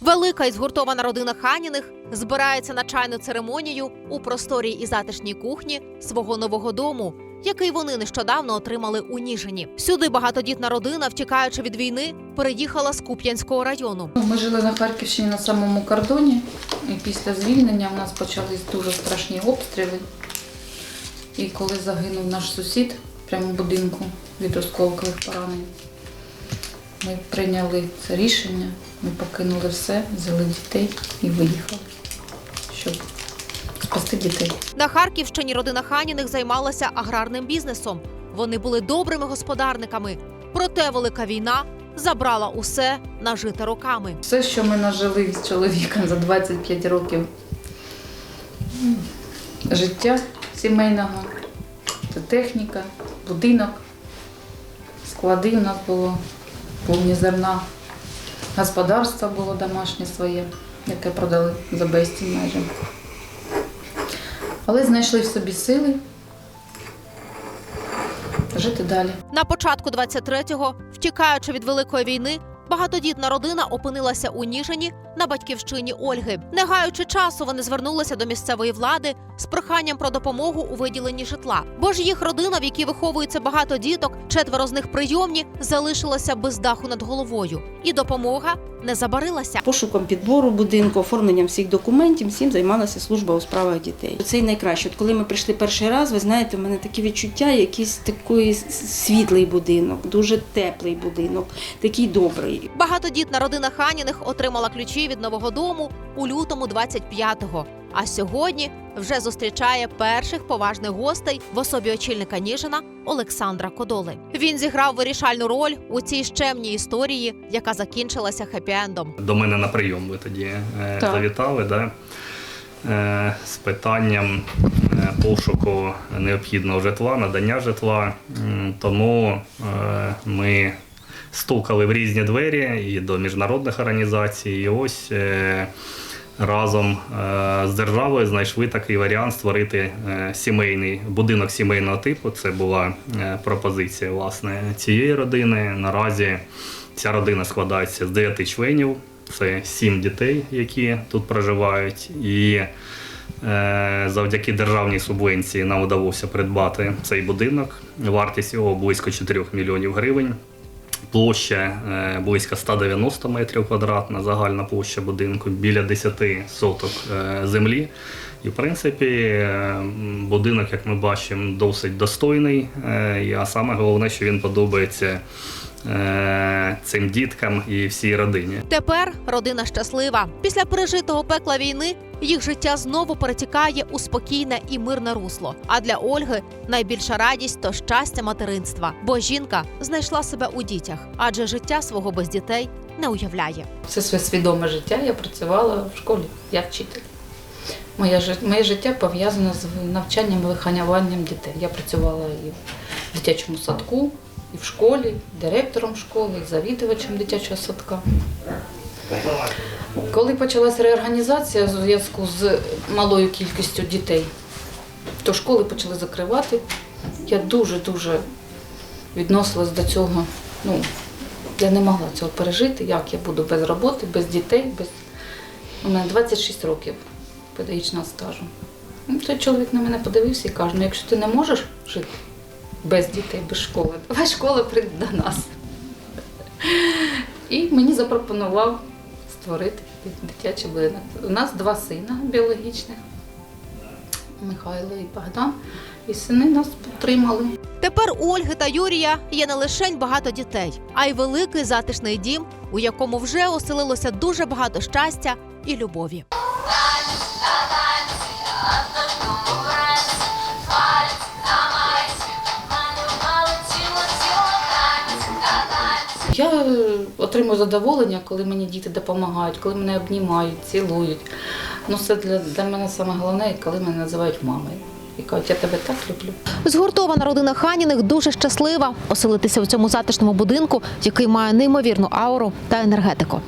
Велика і згуртована родина Ханіних збирається на чайну церемонію у просторій і затишній кухні свого нового дому, який вони нещодавно отримали у Ніжині. Сюди багатодітна родина, втікаючи від війни, переїхала з Куп'янського району. Ну, Ми жили на Харківщині на самому кордоні, і після звільнення в нас почались дуже страшні обстріли. І коли загинув наш сусід прямо в будинку від осколкових поранень, ми прийняли це рішення, ми покинули все, взяли дітей і виїхали, щоб спасти дітей. На Харківщині родина Ханіних займалася аграрним бізнесом. Вони були добрими господарниками. Проте велика війна забрала усе нажите роками. Все, що ми нажили з чоловіком за 25 років життя сімейного, це техніка, будинок, склади у нас було, повні зерна, господарство було домашнє своє, яке продали за безцінь майже. Але знайшли в собі сили жити далі. На початку 23-го, втікаючи від великої війни, багатодітна родина опинилася у Ніжині на батьківщині Ольги. Не гаючи часу, вони звернулися до місцевої влади з проханням про допомогу у виділенні житла. Бо ж їх родина, в якій виховується багато діток, четверо з них прийомні, залишилася без даху над головою, і допомога не забарилася. Пошуком підбору будинку, оформленням всіх документів, всім займалася служба у справах дітей. Це й найкраще. От коли ми прийшли перший раз, ви знаєте, в мене такі відчуття, якийсь такий світлий будинок, дуже теплий будинок, такий добрий. Багатодітна родина Ханіних отримала ключі від нового дому у лютому 25-го. А сьогодні вже зустрічає перших поважних гостей в особі очільника Ніжина Олександра Кодоли. Він зіграв вирішальну роль у цій щемній історії, яка закінчилася хеппі-ендом. До мене на прийом ви тоді е, Так. завітали, да? е, з питанням е, пошуку необхідного житла, надання житла. Тому ми стукали в різні двері і до міжнародних організацій. І ось е, разом е, з державою знайшли такий варіант створити е, сімейний будинок сімейного типу. Це була пропозиція власне цієї родини. Наразі ця родина складається з 9 членів. Це сім дітей, які тут проживають, і е, завдяки державній субвенції нам вдалося придбати цей будинок. Вартість його близько 4 мільйонів гривень. Площа е, близько 190 метрів квадратна, загальна площа будинку біля 10 соток е, землі. І, в принципі, е, будинок, як ми бачимо, досить достойний. А саме головне, що він подобається цим діткам і всій родині. Тепер родина щаслива. Після пережитого пекла війни їх життя знову перетікає у спокійне і мирне русло. А для Ольги найбільша радість то щастя материнства, бо жінка знайшла себе у дітях, адже життя свого без дітей не уявляє. Все своє свідоме життя я працювала в школі як вчитель. Моє, моє життя пов'язане з навчанням і виховуванням дітей. Я працювала і в дитячому садку, і в школі, і директором школи, і завідувачем дитячого садка. Коли почалась реорганізація у зв'язку з малою кількістю дітей, то школи почали закривати. Я дуже-дуже відносилась до цього. Ну, я не могла цього пережити, як я буду без роботи, без дітей, без. У мене 26 років педагогічного стажу. Ну, Той чоловік на мене подивився і каже: ну якщо ти не можеш жити без дітей, без школи, давай школа прийде до нас. І мені запропонував створити дитячий будинок. У нас два сина біологічних Михайло і Богдан. І сини нас підтримали. Тепер у Ольги та Юрія є не лише багато дітей, а й великий затишний дім, у якому вже оселилося дуже багато щастя і любові. Я е, отримую задоволення, коли мені діти допомагають, коли мене обнімають, цілують. Ну, це для, для мене саме головне, коли мене називають мамою. І кажуть, я тебе так люблю. Згуртована родина Ханіних дуже щаслива оселитися в цьому затишному будинку, який має неймовірну ауру та енергетику.